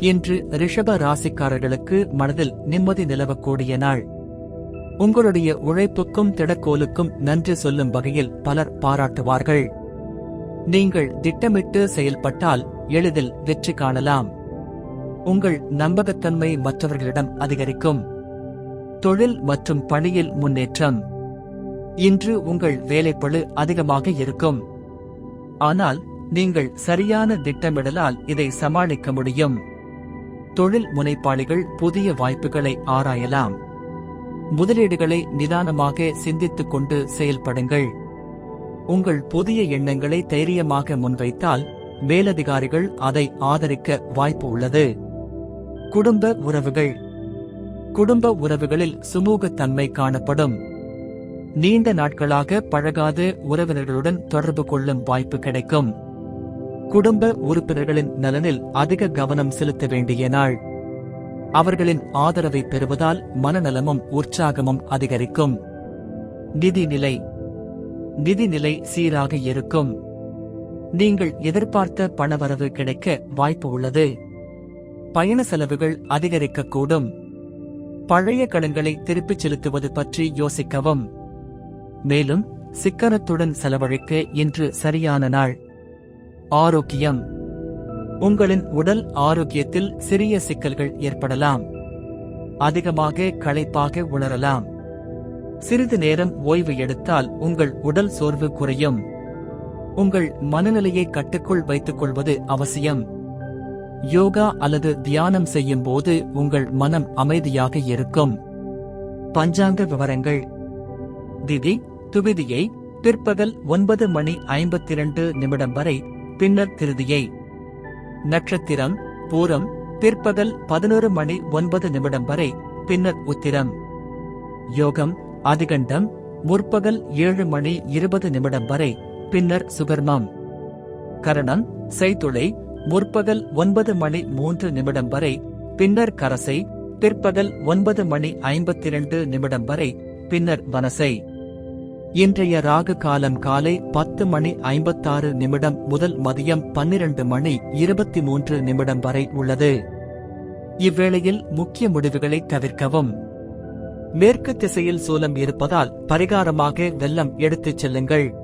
இன்று ரிஷப ராசிக்காரர்களுக்கு மனதில் நிம்மதி நிலவக்கூடிய நாள். உங்களுடைய உழைப்புக்கும் திடக்கோலுக்கும் நன்றி சொல்லும் வகையில் பலர் பாராட்டுவார்கள். நீங்கள் திட்டமிட்டு செயல்பட்டால் எளிதில் வெற்றி காணலாம். உங்கள் நம்பகத்தன்மை மற்றவர்களிடம் அதிகரிக்கும். தொழில் மற்றும் பணியில் முன்னேற்றம். இன்று உங்கள் வேலைப்பளு அதிகமாக இருக்கும். ஆனால் நீங்கள் சரியான திட்டமிடலால் இதை சமாளிக்க முடியும். தொழில் முனைப்பாளிகள் புதிய வாய்ப்புகளை ஆராயலாம். முதலீடுகளை நிதானமாக சிந்தித்துக் கொண்டு செயல்படுங்கள். உங்கள் புதிய எண்ணங்களை தைரியமாக முன்வைத்தால் மேலதிகாரிகள் அதை ஆதரிக்க வாய்ப்பு உள்ளது. குடும்ப உறவுகள். குடும்ப உறவுகளில் சுமூகத்தன்மை காணப்படும். நீண்ட நாட்களாக பழகாத உறவினர்களுடன் தொடர்பு கொள்ளும் வாய்ப்பு கிடைக்கும். குடும்ப உறுப்பினர்களின் நலனில் அதிக கவனம் செலுத்த வேண்டிய நாள். அவர்களின் ஆதரவை பெறுவதால் மனநலமும் உற்சாகமும் அதிகரிக்கும். நிதிநிலை நிதிநிலை சீராக இருக்கும். நீங்கள் எதிர்பார்த்த பணவரவு கிடைக்க வாய்ப்பு உள்ளது. பயண செலவுகள் அதிகரிக்கக்கூடும். பழைய கடன்களை திருப்பிச் செலுத்துவது பற்றி யோசிக்கவும். மேலும் சிக்கனத்துடன் செலவழிக்க இன்று சரியான நாள். ஆரோக்கியம். உங்களின் உடல் ஆரோக்கியத்தில் சிறிய சிக்கல்கள் ஏற்படலாம். அதிகமாக களைப்பாக உணரலாம் சிறிது நேரம் ஓய்வு எடுத்தால் உங்கள் உடல் சோர்வு குறையும். உங்கள் மனநிலையை கட்டுக்குள் வைத்துக் கொள்வது அவசியம். யோகா அல்லது தியானம் செய்யும் போது உங்கள் மனம் அமைதியாக இருக்கும். பஞ்சாங்க விவரங்கள். திதி துவிதியை பிற்பகல் ஒன்பது மணி ஐம்பத்தி இரண்டு நிமிடம் வரை பின்னர் திருதியை. நட்சத்திரம் பூரம் பிற்பகல் பதினோரு மணி ஒன்பது நிமிடம் வரை பின்னர் உத்திரம். யோகம் அதிகண்டம் முற்பகல் ஏழு மணி இருபது நிமிடம் வரை பின்னர் சுகர்மம். கரணம் செய்துளை முற்பகல் ஒன்பது மணி மூன்று நிமிடம் வரை பின்னர் கரசை பிற்பகல் ஒன்பது மணி ஐம்பத்தி இரண்டு நிமிடம் வரை பின்னர் வனசை. இன்றைய ராகு காலம் காலை பத்து மணி ஐம்பத்தாறு நிமிடம் முதல் மதியம் பன்னிரண்டு மணி இருபத்தி மூன்று நிமிடம் வரை உள்ளது. இவ்வேளையில் முக்கிய முடிவுகளை தவிர்க்கவும். மேற்கு திசையில் சூலம் இருப்பதால் பரிகாரமாக வெள்ளம் எடுத்துச் செல்லுங்கள்.